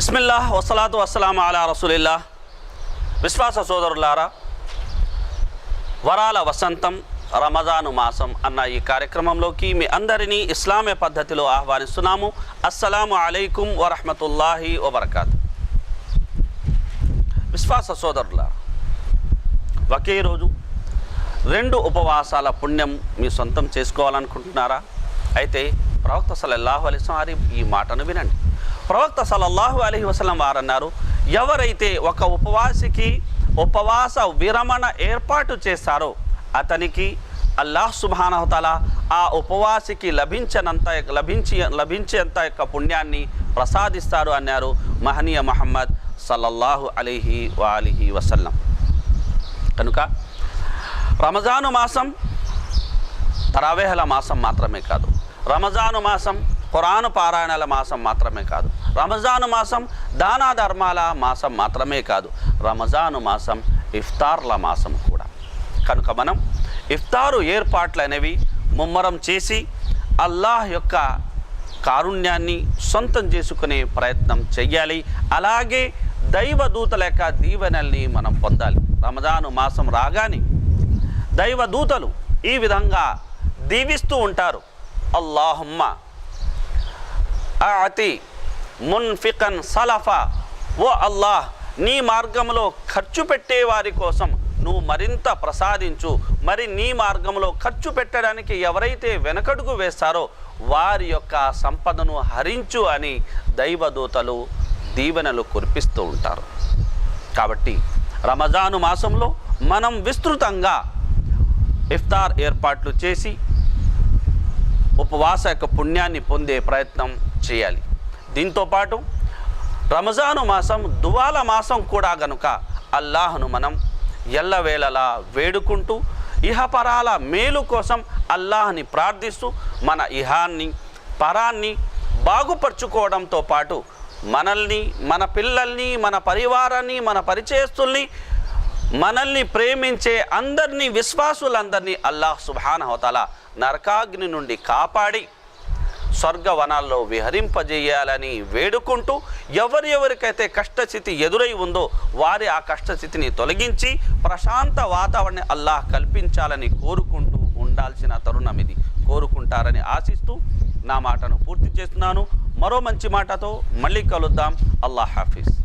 బిస్మిల్లా వసలాతు వసలాం అలా రసూలిల్లా విశ్వాస సోదరులారా వరాల వసంతం రమజాను మాసం అన్న ఈ కార్యక్రమంలోకి మీ అందరినీ ఇస్లామే పద్ధతిలో ఆహ్వానిస్తున్నాము. అస్సలాము అలైకుం వరహమతుల్లాహి వబర్కాత్. విశ్వాస సోదరులారా ఒకే రోజు రెండు ఉపవాసాల పుణ్యం మీ సొంతం చేసుకోవాలనుకుంటున్నారా? అయితే ప్రవక్త సల్లల్లాహు అలైహి ఈ మాటను వినండి. ప్రవక్త సల్లల్లాహు అలైహి వసలం వారన్నారు ఎవరైతే ఒక ఉపవాసికి ఉపవాస విరమణ ఏర్పాటు చేస్తారో అతనికి అల్లాహ్ సుబానహతల ఆ ఉపవాసికి లభించనంత లభించి లభించేంత యొక్క పుణ్యాన్ని ప్రసాదిస్తారు అన్నారు మహనీయ మహమ్మద్ సల్లల్లాహు అలీహి వాలిహి వసల్లం. కనుక రమజాను మాసం తరావేహల మాసం మాత్రమే కాదు. రమజాను మాసం ఖురాను పారాయణల మాసం మాత్రమే కాదు. రమజాను మాసం దానా ధర్మాల మాసం మాత్రమే కాదు రమజాను మాసం ఇఫ్తార్ల మాసం కూడా. కనుక మనం ఇఫ్తారు ఏర్పాట్లు అనేవి ముమ్మరం చేసి అల్లాహ్ యొక్క కారుణ్యాన్ని సొంతం చేసుకునే ప్రయత్నం చెయ్యాలి. అలాగే దైవదూతల యొక్క దీవెనల్ని మనం పొందాలి. రమజాను మాసం రాగానే దైవదూతలు ఈ విధంగా దీవిస్తూ ఉంటారు. అల్లాహమ్మ అతి మున్ఫికన్ సలఫా. ఓ అల్లాహ్ నీ మార్గంలో ఖర్చు పెట్టే వారి కోసం నువ్వు మరింత ప్రసాదించు. మరి నీ మార్గంలో ఖర్చు పెట్టడానికి ఎవరైతే వెనకడుగు వేస్తారో వారి యొక్క సంపదను హరించు అని దైవదూతలు దీవెనలు కురిపిస్తూ ఉంటారు. కాబట్టి రమజాను మాసంలో మనం విస్తృతంగా ఇఫ్తార్ ఏర్పాట్లు చేసి ఉపవాస యొక్క పుణ్యాన్ని పొందే ప్రయత్నం చేయాలి. దీంతోపాటు రమజాను మాసం దువాల మాసం కూడా గనుక అల్లాహ్ను మనం ఎల్లవేళలా వేడుకుంటూ ఇహపరాల మేలు కోసం అల్లాహ్ని ప్రార్థిస్తూ మన ఇహాన్ని పరాన్ని బాగుపరుచుకోవడంతో పాటు మనల్ని మన పిల్లల్ని మన పరివారాన్ని మన పరిచయస్తుల్ని మనల్ని ప్రేమించే అందరినీ విశ్వాసులందరినీ అల్లాహ్ సుబానహతల నరకాగ్ని నుండి కాపాడి స్వర్గవనాల్లో విహరింపజేయాలని వేడుకుంటూ ఎవరెవరికైతే కష్టస్థితి ఎదురై ఉందో వారి ఆ కష్టస్థితిని తొలగించి ప్రశాంత వాతావరణం అల్లాహ్ కల్పించాలని కోరుకుంటూ ఉండాల్సిన తరుణం ఇది. కోరుకుంటారని ఆశిస్తూ నా మాటను పూర్తి చేస్తున్నాను. మరో మంచి మాటతో మళ్ళీ కలుద్దాం. అల్లాహ్ హాఫీజ్.